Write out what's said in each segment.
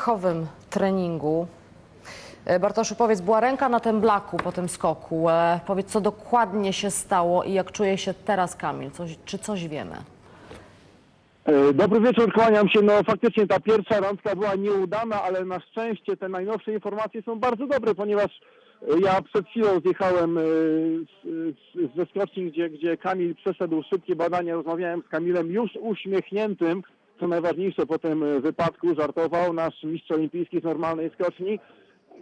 chowym treningu. E, Bartoszu, powiedz, była ręka na tym blaku po tym skoku. E, Powiedz, co dokładnie się stało i jak czuje się teraz Kamil? Coś, czy coś wiemy? E, Dobry wieczór, kłaniam się. No faktycznie ta pierwsza randka była nieudana, ale na szczęście te najnowsze informacje są bardzo dobre, ponieważ ja przed chwilą zjechałem ze skoczni, gdzie, gdzie Kamil przeszedł szybkie badania. Rozmawiałem z Kamilem już uśmiechniętym, co najważniejsze po tym e, wypadku, żartował nasz mistrz olimpijski z normalnej skoczni.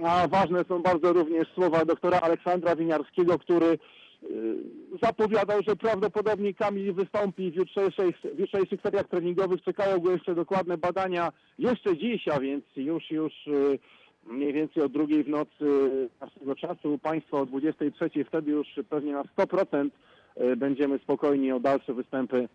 A ważne są bardzo również słowa doktora Aleksandra Winiarskiego, który y, zapowiadał, że prawdopodobnie Kamil wystąpi w jutrzejszych, w jutrzejszych seriach treningowych. Czekają go jeszcze dokładne badania jeszcze dziś, a więc już, już y, mniej więcej o drugiej w nocy naszego czasu. Państwo o 23 wtedy już pewnie na 100% y, będziemy spokojni o dalsze występy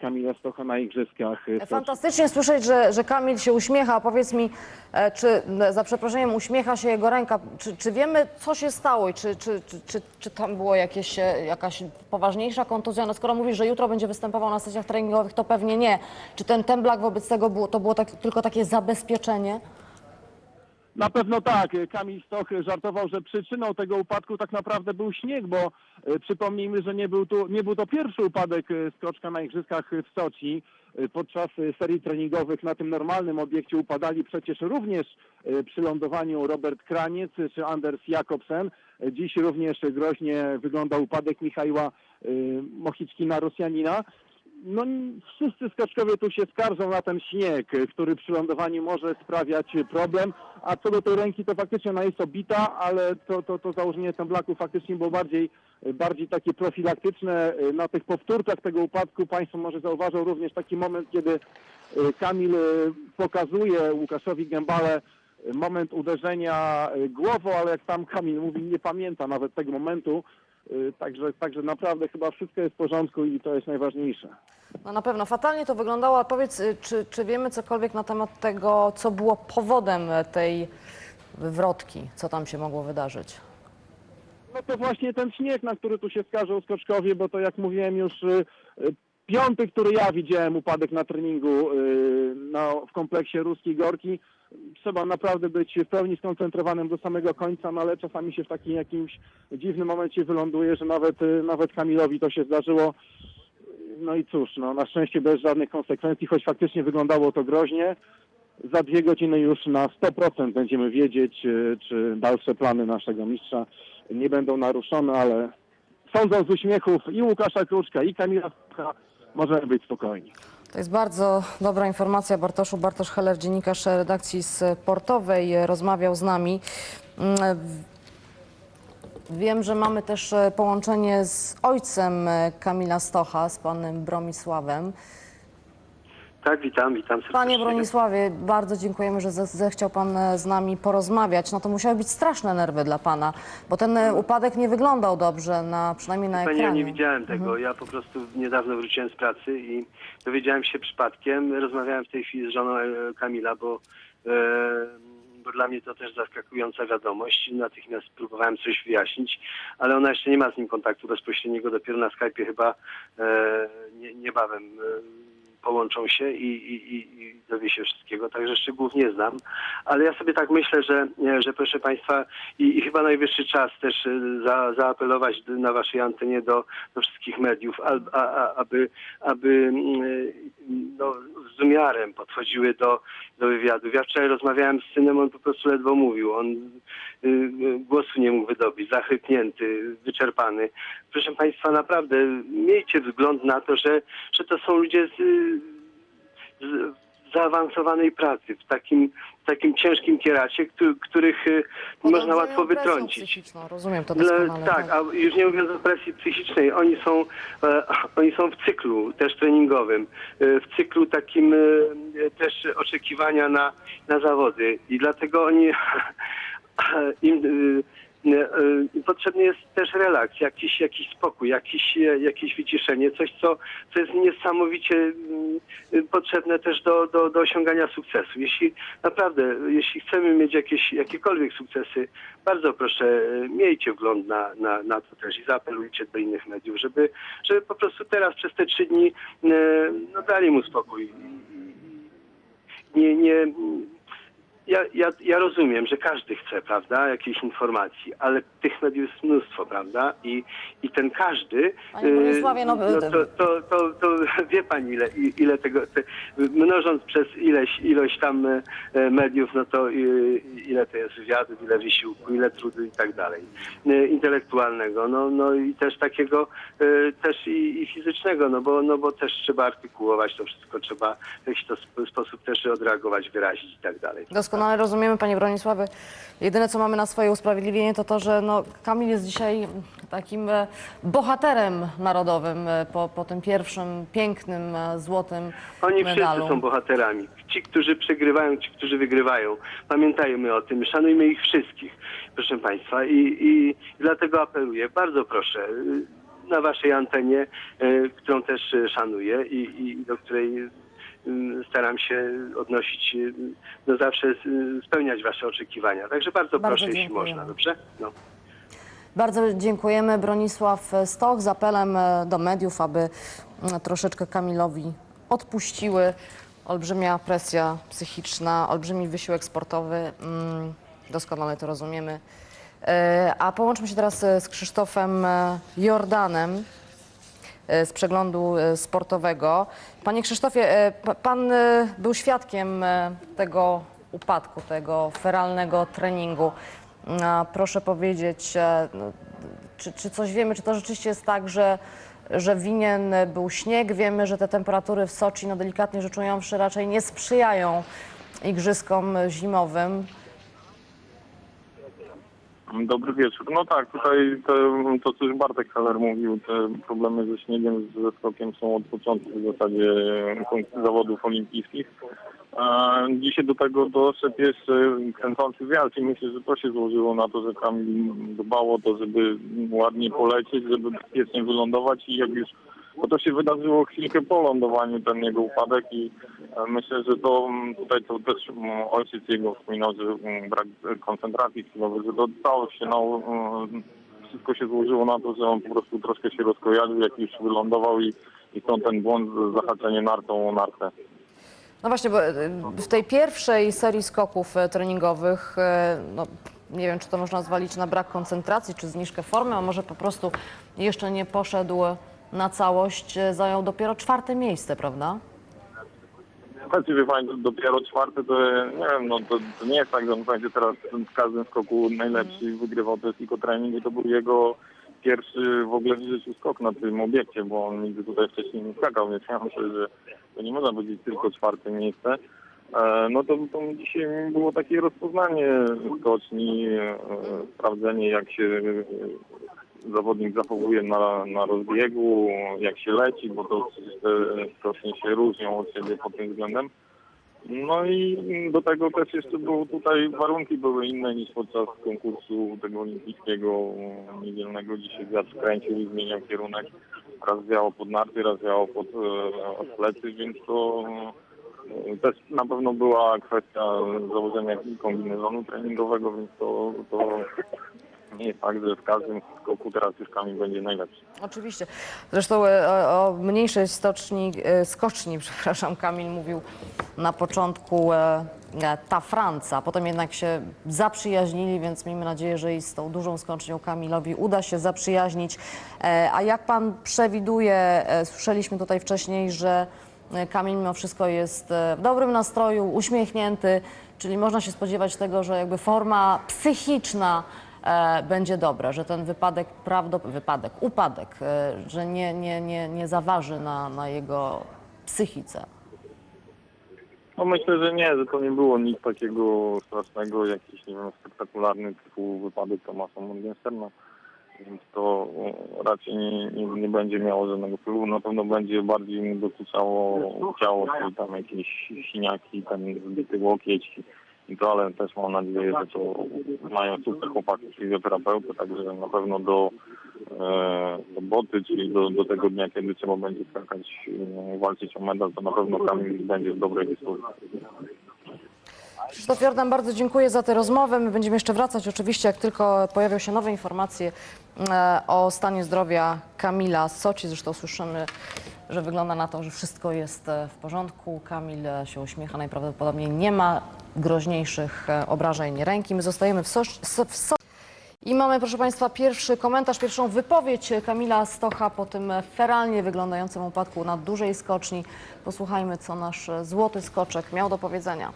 Kamila Stocha na igrzyskach. Soczi. Fantastycznie słyszeć, że, że Kamil się uśmiecha. Powiedz mi, e, czy e, za przeproszeniem uśmiecha się jego ręka? Czy, czy wiemy, co się stało i czy, czy, czy, czy, czy tam było jakieś, e, jakaś poważniejsza kontuzja? No skoro mówisz, że jutro będzie występował na sesjach treningowych, to pewnie nie. Czy ten temblak wobec tego było, to było tak, tylko takie zabezpieczenie? Na pewno tak. Kamil Stoch żartował, że przyczyną tego upadku tak naprawdę był śnieg, bo e, przypomnijmy, że nie był, tu, nie był to pierwszy upadek e, skoczka na Igrzyskach w Soczi. E, Podczas serii treningowych na tym normalnym obiekcie upadali przecież również przy lądowaniu Robert Kraniec czy Anders Jakobsen. Dziś również groźnie wygląda upadek Michała Mochiczkina, Rosjanina. No wszyscy skoczkowie tu się skarżą na ten śnieg, który przy lądowaniu może sprawiać problem, a co do tej ręki to faktycznie ona jest obita, ale to, to, to założenie temblaku faktycznie było bardziej, bardziej takie profilaktyczne. Na tych powtórkach tego upadku Państwo może zauważą również taki moment, kiedy y, Kamil y, pokazuje Łukaszowi Gębale y, moment uderzenia głową, ale jak tam Kamil mówi, nie pamięta nawet tego momentu. Y, Także, także naprawdę chyba wszystko jest w porządku i to jest najważniejsze. No na pewno fatalnie to wyglądało. A powiedz, y, czy, czy wiemy cokolwiek na temat tego, co było powodem e, tej wywrotki? Co tam się mogło wydarzyć? No to właśnie ten śnieg, na który tu się skarżą skoczkowie, bo to jak mówiłem już y, y, piąty, który ja widziałem upadek na treningu y, na, w kompleksie Ruskiej Gorki. Trzeba naprawdę być w pełni skoncentrowanym do samego końca, no ale czasami się w takim jakimś dziwnym momencie wyląduje, że nawet, y, nawet Kamilowi to się zdarzyło. No i cóż, no na szczęście bez żadnych konsekwencji, choć faktycznie wyglądało to groźnie. Za dwie godziny już na 100% będziemy wiedzieć, y, czy dalsze plany naszego mistrza nie będą naruszone, ale sądząc z uśmiechów i Łukasza Kruczka, i Kamila Stocha, możemy być spokojni. To jest bardzo dobra informacja. Bartoszu Bartosz Heller, dziennikarz redakcji sportowej, rozmawiał z nami. Mm, Wiem, że mamy też połączenie z ojcem Kamila Stocha, z panem Bronisławem. Tak, witam, witam serdecznie. Panie Bronisławie, bardzo dziękujemy, że ze- zechciał pan e, z nami porozmawiać. No to musiały być straszne nerwy dla pana, bo ten e, upadek nie wyglądał dobrze, na, przynajmniej na Panie, ekranie. ja nie widziałem tego. Mhm. Ja po prostu niedawno wróciłem z pracy i dowiedziałem się przypadkiem. Rozmawiałem w tej chwili z żoną e, Kamila, bo, e, bo dla mnie to też zaskakująca wiadomość. Natychmiast próbowałem coś wyjaśnić, ale ona jeszcze nie ma z nim kontaktu bezpośredniego. Dopiero na Skype'ie chyba e, nie, niebawem e, połączą się i, i, i, dowie się wszystkiego, także szczegółów nie znam. Ale ja sobie tak myślę, że, e, że proszę Państwa i, i chyba najwyższy czas też e, za, zaapelować na Waszej antenie do, do wszystkich mediów, a, a, a, aby, aby mm, e, no, z umiarem podchodziły do, do wywiadów. Ja wczoraj rozmawiałem z synem, on po prostu ledwo mówił. On y, głosu nie mógł wydobyć, zachrypnięty, wyczerpany. Proszę Państwa, naprawdę miejcie wzgląd na to, że, że to są ludzie z zaawansowanej pracy, w takim, w takim ciężkim kieracie, któ- których y, można Podążają łatwo presją wytrącić. Rozumiem to Le- doskonale. tak, a już nie mówiąc o presji psychicznej, oni są, e, oni są w cyklu też treningowym, e, w cyklu takim e, też oczekiwania na, na zawody i dlatego oni im e, potrzebny jest też relaks, jakiś, jakiś spokój, jakiś, e, jakieś wyciszenie, coś co, co jest niesamowicie mm, e, potrzebne też do, do, do osiągania sukcesu. Jeśli naprawdę, jeśli chcemy mieć jakieś, jakiekolwiek sukcesy, bardzo proszę, e, miejcie wgląd na, na, na to też i zaapelujcie do innych mediów, żeby, żeby po prostu teraz przez te trzy dni e, no, dali mu spokój. Nie, nie, ja, ja, ja rozumiem, że każdy chce, prawda, jakiejś informacji, ale tych mediów jest mnóstwo, prawda? I, i ten każdy. Panie y, Bronisławie, no, to, to, to, to wie pani, ile, ile tego. Te, mnożąc przez ileś, ilość tam e, mediów, no to y, ile to jest wywiadów, ile wysiłku, ile trudu i tak dalej. Y, Intelektualnego, no, no i też takiego też i, i fizycznego, no bo, no bo też trzeba artykułować to wszystko, trzeba w jakiś to sp- sposób też odreagować, wyrazić i tak dalej. Doskonale rozumiemy, panie Bronisławie. Jedyne, co mamy na swoje usprawiedliwienie, to to, że no, Kamil jest dzisiaj takim e, bohaterem narodowym e, po, po tym pierwszym pięknym, e, złotym Oni medalu. wszyscy są bohaterami. Ci, którzy przegrywają, ci, którzy wygrywają. Pamiętajmy o tym, szanujmy ich wszystkich, proszę Państwa. I, i dlatego apeluję, bardzo proszę, y, na Waszej antenie, y, którą też y, szanuję i, i do której staram się odnosić, y, no zawsze y, spełniać Wasze oczekiwania. Także bardzo, Bardzo proszę, jeśli dziękujemy. można, dobrze? No. Bardzo dziękujemy. Bronisław Stoch z apelem e, do mediów, aby mm, troszeczkę Kamilowi odpuściły. Olbrzymia presja psychiczna, olbrzymi wysiłek sportowy. mm, Doskonale to rozumiemy. E, A połączmy się teraz e, z Krzysztofem Jordanem z przeglądu e, sportowego. Panie Krzysztofie, e, pa- pan e, był świadkiem e, tego upadku, tego feralnego treningu. Proszę powiedzieć, e, no, czy, czy coś wiemy, czy to rzeczywiście jest tak, że, że winien był śnieg? Wiemy, że te temperatury w Soczi, no delikatnie rzecz ujęwszy, raczej nie sprzyjają igrzyskom zimowym. Dobry wieczór. No tak, tutaj to, to co już Bartek Heller mówił, te problemy ze śniegiem, ze skokiem są od początku w zasadzie zawodów olimpijskich. A dzisiaj do tego doszedł jeszcze kręcący wiatr i myślę, że to się złożyło na to, że Kamil dbał o to, żeby ładnie polecieć, żeby bezpiecznie wylądować i jak już bo to się wydarzyło chwilkę po lądowaniu, ten jego upadek i e, myślę, że to mm, tutaj to też mm, ojciec jego wspominał, że mm, brak e, koncentracji chwilowej, że to całość się no, wszystko się złożyło na to, że on po prostu troszkę się rozkojarzył, jak już wylądował i, i stąd ten błąd, zahaczenie nartą o nartę. No właśnie, bo e, w tej pierwszej serii skoków e, treningowych, e, no, nie wiem, czy to można zwalić na brak koncentracji, czy zniżkę formy, a może po prostu jeszcze nie poszedł na całość, e, zajął dopiero czwarte miejsce, prawda? Znaczy, pani, dopiero czwarte to nie wiem, no to, to nie jest tak, że on będzie teraz w każdym skoku najlepszy i wygrywał, to jest tylko trening i to był jego pierwszy w ogóle w życiu skok na tym obiekcie, bo on nigdy tutaj wcześniej nie skakał, więc ja myślę, że to nie można powiedzieć tylko czwarte miejsce. E, No to, to dzisiaj było takie rozpoznanie skoczni, e, sprawdzenie jak się zawodnik zachowuje na, na rozbiegu, jak się leci, bo to te skocznie się różnią od siebie pod tym względem. No i do tego też jeszcze było tutaj warunki były inne niż podczas konkursu tego olimpijskiego niedzielnego. Dzisiaj wiatr kręcił i zmieniał kierunek. Raz wiało pod narty, raz wiało pod e, plecy, więc to e, też na pewno była kwestia założenia kombinezonu treningowego, więc to, to nie jest tak, że w każdym skoku teraz już Kamil będzie najlepszy. Oczywiście. Zresztą e, o, mniejszej stoczni, e, skoczni, przepraszam, Kamil mówił na początku e, e, ta Franca. Potem jednak się zaprzyjaźnili, więc miejmy nadzieję, że i z tą dużą skocznią Kamilowi uda się zaprzyjaźnić. A jak pan przewiduje, słyszeliśmy tutaj wcześniej, że Kamil mimo wszystko jest w dobrym nastroju, uśmiechnięty, czyli można się spodziewać tego, że jakby forma psychiczna będzie dobra, że ten wypadek, prawdop- wypadek, upadek, e, że nie, nie, nie, nie zaważy na, na jego psychice. No myślę, że nie, że to nie było nic takiego strasznego, jakiś nie wiem, spektakularny typu wypadek Tomasa Morgensterna. Więc to e, raczej nie, nie, nie będzie miało żadnego wpływu. Na pewno będzie bardziej mu dokuczało ciało, czyli tam jakieś siniaki, ten zbity łokieć ale też mam nadzieję, że to mają super chłopaki fizjoterapeuty, także na pewno do, e, do boty, czyli do, do tego dnia, kiedy trzeba będzie skakać, e, walczyć o medal, to na pewno Kamil będzie w dobrej dyspozycji. Krzysztof Jordan, bardzo dziękuję za tę rozmowę. My będziemy jeszcze wracać oczywiście, jak tylko pojawią się nowe informacje e, o stanie zdrowia Kamila z Soci. Zresztą słyszymy że wygląda na to, że wszystko jest w porządku. Kamil się uśmiecha, najprawdopodobniej nie ma groźniejszych e, obrażeń ręki. My zostajemy w, so i mamy, proszę Państwa, pierwszy komentarz, pierwszą wypowiedź Kamila Stocha po tym feralnie wyglądającym upadku na dużej skoczni. Posłuchajmy, co nasz e, złoty skoczek miał do powiedzenia.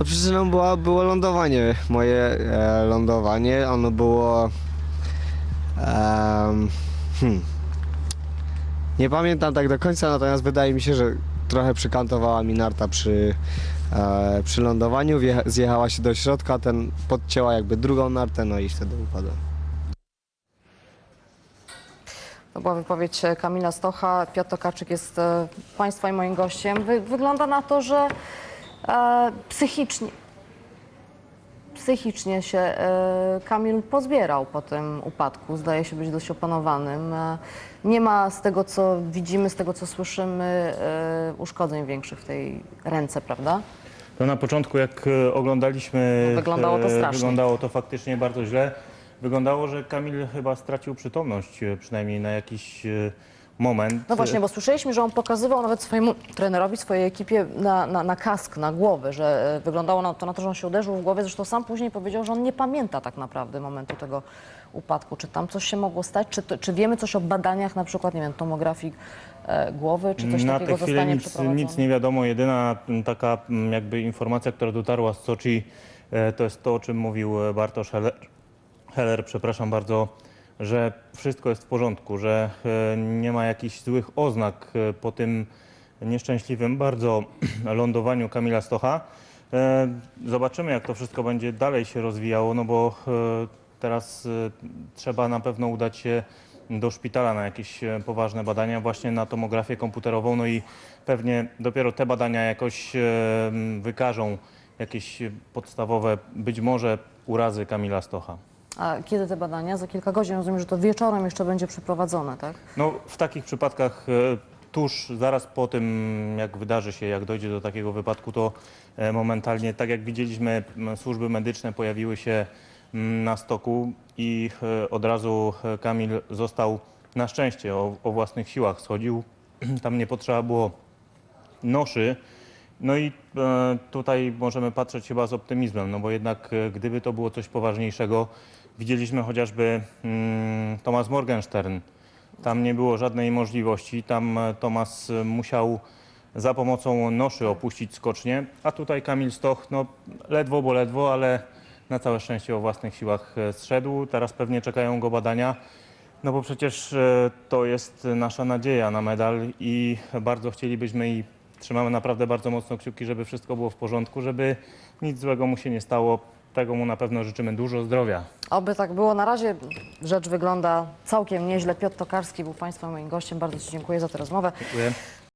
A przyczyną była, było lądowanie, moje e, lądowanie. Ono było. em, hmm, nie pamiętam tak do końca, natomiast wydaje mi się, że trochę przykantowała mi narta przy, e, przy lądowaniu. Wjecha, zjechała się do środka, ten podcięła jakby drugą nartę, no i wtedy upadłem. To była wypowiedź Kamila Stocha. Piotr Tokarczyk jest e, Państwa i moim gościem. Wy, wygląda na to, że e, psychicznie, psychicznie się e, Kamil pozbierał po tym upadku. Zdaje się być dość opanowanym. E, nie ma z tego, co widzimy, z tego, co słyszymy, e, uszkodzeń większych w tej ręce, prawda? To na początku, jak oglądaliśmy, No, wyglądało to strasznie. wyglądało to faktycznie bardzo źle. Wyglądało, że Kamil chyba stracił przytomność, przynajmniej na jakiś moment. No właśnie, bo słyszeliśmy, że on pokazywał nawet swojemu trenerowi, swojej ekipie na, na, na kask, na głowę, że e, wyglądało na to, na to, że on się uderzył w głowę. Zresztą sam później powiedział, że on nie pamięta tak naprawdę momentu tego upadku. Czy tam coś się mogło stać? Czy, to, czy wiemy coś o badaniach, na przykład, nie wiem, tomografii e, głowy? Czy coś na takiego tę chwilę zostanie nic, przeprowadzone? nic nie wiadomo. Jedyna taka m, jakby informacja, która dotarła z Soczi, e, to jest to, o czym mówił e, Bartosz Heller, Heller przepraszam bardzo, że wszystko jest w porządku, że e, nie ma jakichś złych oznak e, po tym nieszczęśliwym bardzo lądowaniu Kamila Stocha. E, Zobaczymy, jak to wszystko będzie dalej się rozwijało, no bo teraz trzeba na pewno udać się do szpitala na jakieś poważne badania, właśnie na tomografię komputerową, no i pewnie dopiero te badania jakoś wykażą jakieś podstawowe, być może urazy Kamila Stocha. A kiedy te badania? Za kilka godzin. Rozumiem, że to wieczorem jeszcze będzie przeprowadzone, tak? No, w takich przypadkach e, tuż, zaraz po tym, jak wydarzy się, jak dojdzie do takiego wypadku, to e, momentalnie, tak jak widzieliśmy, służby medyczne pojawiły się na stoku i e, od razu Kamil został, na szczęście, o, o własnych siłach schodził. Tam nie potrzeba było noszy. No i e, tutaj możemy patrzeć chyba z optymizmem, no bo jednak e, gdyby to było coś poważniejszego, widzieliśmy chociażby mm, Morgenstern. Tam nie było żadnej możliwości, tam e, Thomas e, musiał za pomocą noszy opuścić skocznie, a tutaj Kamil Stoch, no ledwo, bo ledwo, ale na całe szczęście o własnych siłach e, zszedł. Teraz pewnie czekają go badania. No bo przecież e, to jest nasza nadzieja na medal i bardzo chcielibyśmy i trzymamy naprawdę bardzo mocno kciuki, żeby wszystko było w porządku, żeby nic złego mu się nie stało. Tego mu na pewno życzymy dużo zdrowia. Oby tak było. Na razie rzecz wygląda całkiem nieźle. Piotr Tokarski był Państwa moim gościem. Bardzo Ci dziękuję za tę rozmowę. Dziękuję.